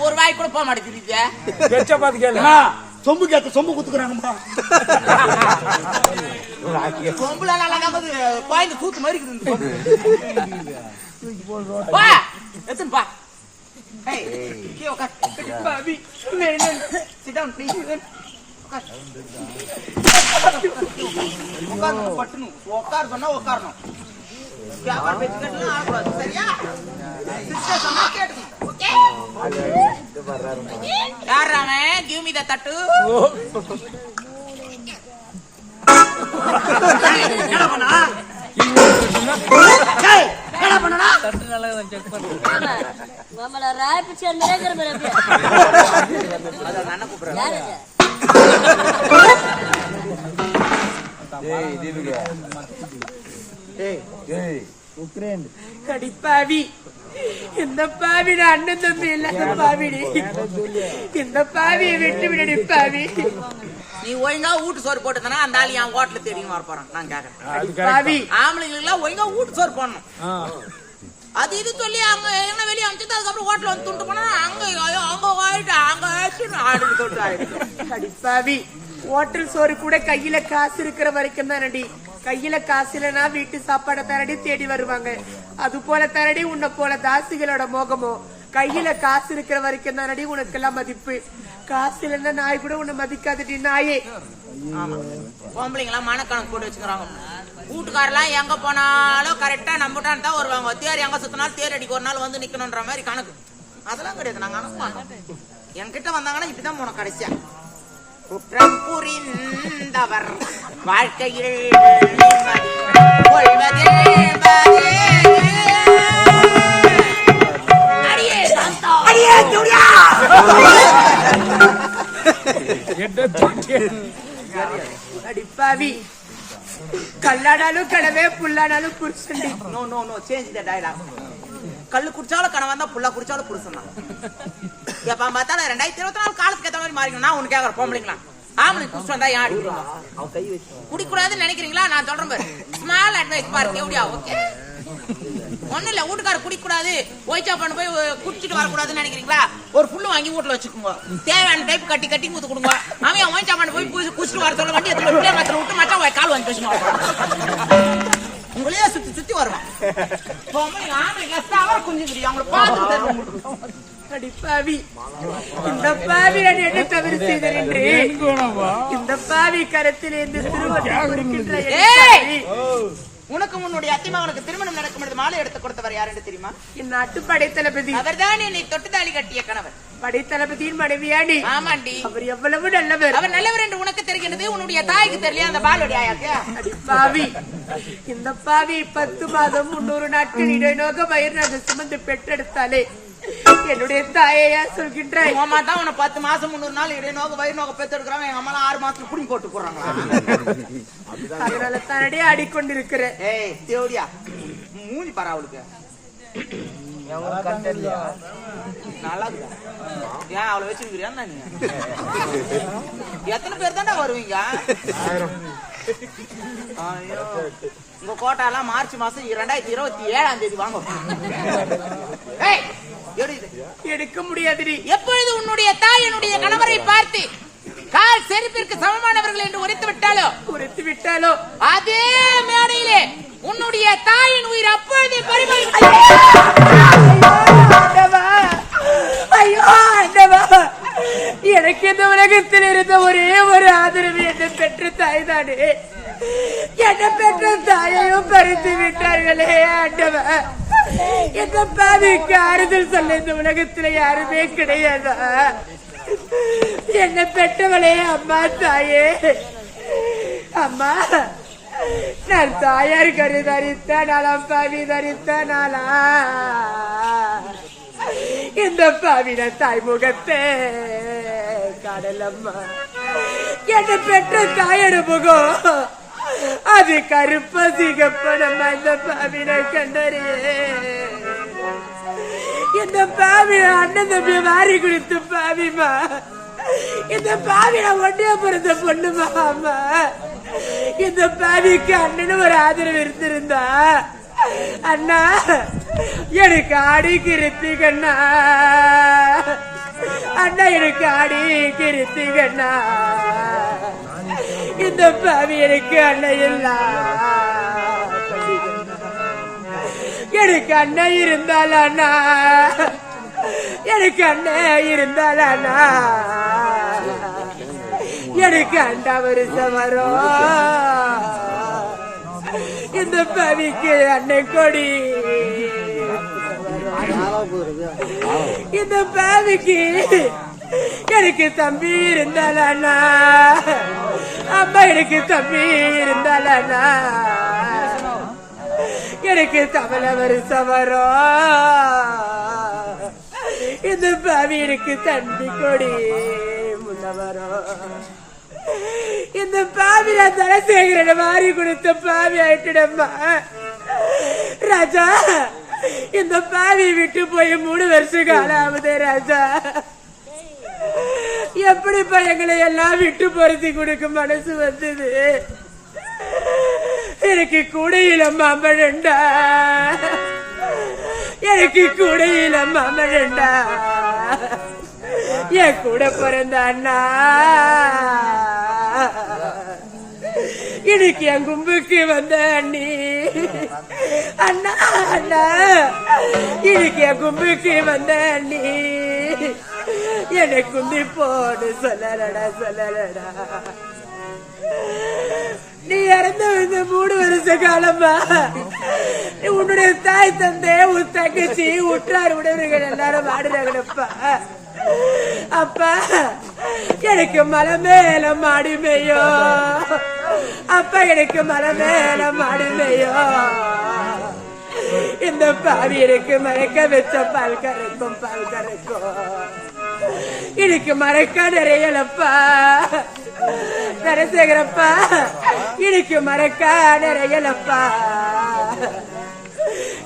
ஒரு வாய் கூட போக மாட்டேங்குது சொம்பு கேத்த சொம்பு குத்துக்குறாங்கம்மா சொம்புல நல்லா கோயில் சூத்து மாதிரி இருக்குது பா Hey, here, உட்கார். Bobby, Menon. Sit down, please. உட்கார். உட்காரு, பட்டுன்னு. உட்கார் சொன்னா உட்காரணும். வியாபாரம் பேச்சு கேட்டுலாம் ஆடக்கூடாது, சரியா? Sister சொன்னா கேட்டுக்கணும், okay? யார்ரா அவன்? Give me the தட்டு. நம்மள நான் என்ன. யார் அது? அடி பாவி இந்த பாவிட அண்ணன் தம்பி இல்லாத பாவிடி இந்த பாவியை விட்டு விடடி பாவி நீ ஒழுங்கா வீட்டு சோறு போட்டுதானா அந்த ஆளு என் ஹோட்டல தேடின்னு வர போறான் நான் கேக்குறேன் பாவி ஆம்பளைங்களுக்கு ஒழுங்கா வீட்டு சோறு போடணும் அது இது சொல்லி அங்க எங்க வெளியே அமிச்சது அதுக்கப்புறம் ஹோட்டல் வந்து துண்டு போனா அங்க அங்க ஆயிட்டு அங்க ஆயிட்டு ஆடு தொட்டு ஆயிடுச்சு பாவி ஹோட்டல் சோறு கூட கையில காசு இருக்கிற வரைக்கும் தானடி கையில காசு இல்லைன்னா வீட்டு சாப்பாடை தரடி தேடி வருவாங்க. அது போல தரடி உன்னை போல தாசிகளோட மோகமோ. கையில காசு இருக்கிற வரைக்கும் தானடி உனக்கெல்லாம் மதிப்பு. காசு இல்லைன்னா நாய் கூட உன்னை மதிக்காதடி நாயே. ஆமா பொம்பளைங்க எல்லாம் மனக்கணக்கு போட்டு வச்சுக்கிறாங்க. வீட்டுக்காரெல்லாம் எங்க போனாலும் கரெக்டா நம்பிட்டான்னு தான் வருவாங்க. தேர் எங்க சுத்தினாலும் தேர் அடிக்க ஒரு நாள் வந்து நிக்கணும்ன்ற மாதிரி கணக்கு. அதெல்லாம் கிடையாது. நாங்க அனுப்ப மாட்டோம். என்கிட்ட வந்தாங்கன்னா இப்படிதான் போனோம் கடைசியா. குற்றம் புரிந்தவர். வாழ்க்கையில் நிம்மதி கொள்வதென்பதே. அடியே சாந்தா. எட்ட தூக்கி அடி பாவி கல்லானாலும் கடவே புல்லானாலும் புருஷன்டி no no no change the dialogue கல்லு குடிச்சாலும் கணவன் தான் புல்லா குடிச்சாலும் புருஷன் தான் எப்ப பார்த்தாலும் ரெண்டாயிரத்தி இருபத்தி நாலு காலத்துக்கு ஏத்த மாதிரி மாறிக்கணும். நான் உனக்கு கேக்குறேன் பொம்பளைங்களா? ஆம்பளை குடிச்சு வந்தா ஏன் அடிக்கிறோம் குடிக்கூடாதுன்னு நினைக்கிறீங்களா? நான் சொல்றேன் பாரு. ஸ்மால் அட்வைஸ் பாருங்க எப்படியா ஓகே ஒண்ணும் இல்ல வீட்டுக்காரர் குடிக்கூடாது. ஒயிட் பண்ண போய் குடிச்சிட்டு வரக்கூடாதுன்னு நினைக்கிறீங்களா? ஒரு புல்லு வாங்கி வீட்டுல வச்சுக்கோங்க. தேவையான டைப் கட்டி கட்டி ஊத்து கொடுங்க. அவன் ஒயிச்சா பண்ண போய் குடிச்சிட்டு வர சொல்ல வண்டி எத்தனை பிள்ளை விட்டு மச்சான் கால் வாங்கி பேசணும் உங்களையே சுத்தி சுத்தி வருவான். அவங்கள. அடி இந்த பாவி என்ன தவறு செய்தேன் என்று. இந்த பாவி கரத்தில் இந்த சிறுவத்தை கொடுக்கின்ற என் ஏய்! பாவி. உனக்கு உன்னுடைய அத்திமகனுக்கு திருமணம் நடக்கும் மாலை எடுத்து கொடுத்தவர் யாருன்னு தெரியுமா? என் நாட்டு படைத்தளபதி அவர்தான் என்னை தொட்டு தாலி கட்டிய கணவர். படைத்தளபதியின் மனைவியாடி ஆமாண்டி. அவர் எவ்வளவு நல்லவர். அவர் நல்லவர் என்று உனக்கு தெரிகிறது உன்னுடைய தாய்க்கு தெரியல அந்த பாலுடைய ஆயாக்கு. பாவி. இந்த பாவி பத்து மாதம் முன்னூறு நாட்கள் இடைநோக வயிறு சுமந்து பெற்றெடுத்தாலே என்னுடைய தாயையா சொல்கின்றாய்? உன் அம்மா தான் உன்னை பத்து மாசம் முன்னூறு நாள் இடை நோக்க வயிறு நோக்க பெத்து எடுக்கிறாங்க எங்க அம்மா ஆறு மாசத்துல புடி போட்டு போடுறாங்களா? அதனால தானடே ஆடிக்கொண்டிருக்கிறேன். ஏய் தேவடியா மூஞ்சி பாரு அவளுக்கு. நல்லா இருக்குதா? ஏன் அவளை வச்சிருக்கிறியா நீ எத்தனை பேர் தாண்டா வருவீங்க? ஐயோ. உங்க கோட்டாலாம் மார்ச் மாசம் இரண்டாயிரத்தி இருபத்தி ஏழாம் தேதி வாங்க. ஏய், எடு இது. எடுக்க முடியாதுடி. எப்பொழுது உன்னுடைய தாய் என்னுடைய கணவரை பார்த்து கால் செருப்பிற்கு சமமானவர்கள் என்று உரைத்து விட்டாலோ? குறைத்து விட்டாலோ? அதே மேடையிலே உன்னுடைய தாயின் உயிர் அப்பொழுதே பறிமாறி ஆண்டவா! ஐயோ ஆண்டவா! எனக்கு இந்த உலகத்தில் இருந்த ஒரே ஒரு ஆதரவு என்ன பெற்ற தாய் தானே என்ன பெற்ற தாயையும் பறித்து விட்டார்களே ஆண்டவா இந்த பாவிக்கு ஆறுதல் சொல்ல இந்த உலகத்துல யாருமே கிடையாதா என்ன பெற்றவளே அம்மா தாயே அம்மா நான் தாயார் கரு தரித்த நலம் பாவி தரித்த நாளா. இந்த பாவிட தாய் முகத்தே கடலம்மா என்ன பெற்ற தாயடு முகம் அது கருப்ப சிகப்படம் அந்த பாவிட கண்டறியே இந்த பாவி அண்ணன் தம்பி மாறி கொடுத்து பாவிமா இந்த பாவிட ஒன்றே பிறந்த பொண்ணுமா அம்மா. இந்த பாதிக்கு அண்ணனும் ஒரு ஆதரவு இருந்திருந்தா. அண்ணா எனக்கு ஆடிக்கு கிருத்தி கண்ணா. அண்ணா எனக்கு ஆடிக்கு கிருத்தி இந்த பாவி எனக்கு அண்ணன் இல்ல. எனக்கு அண்ணன் இருந்தாலண்ணா எனக்கு அண்ணன் இருந்தாலண்ணா எனக்கு அண்டா வருஷம் வரும் இந்த பவிக்கு அன்னை கொடி. இந்த பாவிக்கு எனக்கு தம்பி இருந்தாலண்ணா. அம்மா எனக்கு தம்பி இருந்தாலண்ணா. எனக்கு தமிழ வருஷம் வரும் இந்த பாவி எனக்கு தம்பி கொடி முன்ன வரும் இந்த பாவி நான் தலசேகரனை மாறி கொடுத்த பாவி ஆயிட்டுடம்மா. ராஜா இந்த பாவி விட்டு போய் மூணு வருஷம் காலம் ஆகுது ராஜா. எப்படிப்பா எங்களை எல்லாம் விட்டு பொருத்தி கொடுக்க மனசு வந்தது? எனக்கு கூடையில மாமழண்டா எனக்கு கூடையில மாமழண்டா என் கூட பிறந்த அண்ணா. இன்னைக்கு என் கும்புக்கு வந்த அண்ணி அண்ணா அண்ணா இன்னைக்கு என் கும்புக்கு வந்த அண்ணி என்னை கும்பி போடு சொல்லலடா சொல்லலடா நீ இறந்து இந்த மூணு வருஷ காலமா நீ உன்னுடைய தாய் தந்தை உன் தங்கச்சி உற்றார் உடவர்கள் எல்லாரும் ஆடுறாங்கப்பா அப்பா எனக்கு மலை மேல மாடி அப்ப அப்பா எனக்கு மலை மேல மாடி இந்த பாவி எனக்கு மறைக்க வச்ச பால் கரைக்கும் பால் கரைக்கும் எனக்கு மறைக்க நிறையலப்பா. நரசேகரப்பா எனக்கு மறைக்க நிறையலப்பா.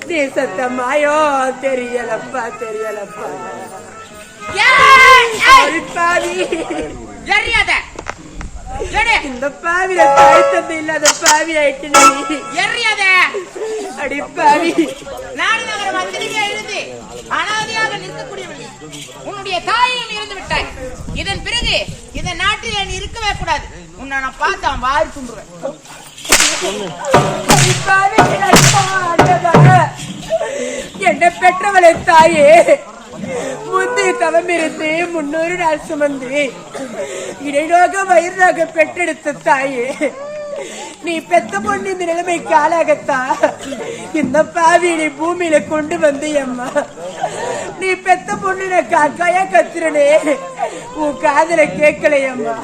நீ சத்தமாயோ தெரியலப்பா தெரியலப்பா. ஏய், எறியாத. இந்த பாவில தாய் தந்தை இல்லாத பாவி ஆயிட்டு நீ. எறியாத. அடி பாவி. நாடு நகர மந்திரியா இருந்து அனாதையாக நிற்கக்கூடியவள். உன்னுடைய தாயையும் இருந்து விட்டாய். இதன் பிறகு இந்த நாட்டில் நீ இருக்கவே கூடாது. உன்னை நான் பார்த்து அவன் வாரி துண்டுவேன். என்னை பெற்றவளை தாயே. தவம் இருந்து முன்னூறு நாள் சுமந்து இடைநோக வயிறாக பெற்றெடுத்த தாயே நீ பெத்த பொண்ணு இந்த நிலைமைக்கு ஆளாகத்தா? இந்த பாவி நீ பூமியில கொண்டு வந்து அம்மா நீ பெத்த பொண்ணு நான் காக்காயா கத்துறனே. உன் காதல கேட்கலையம்மா.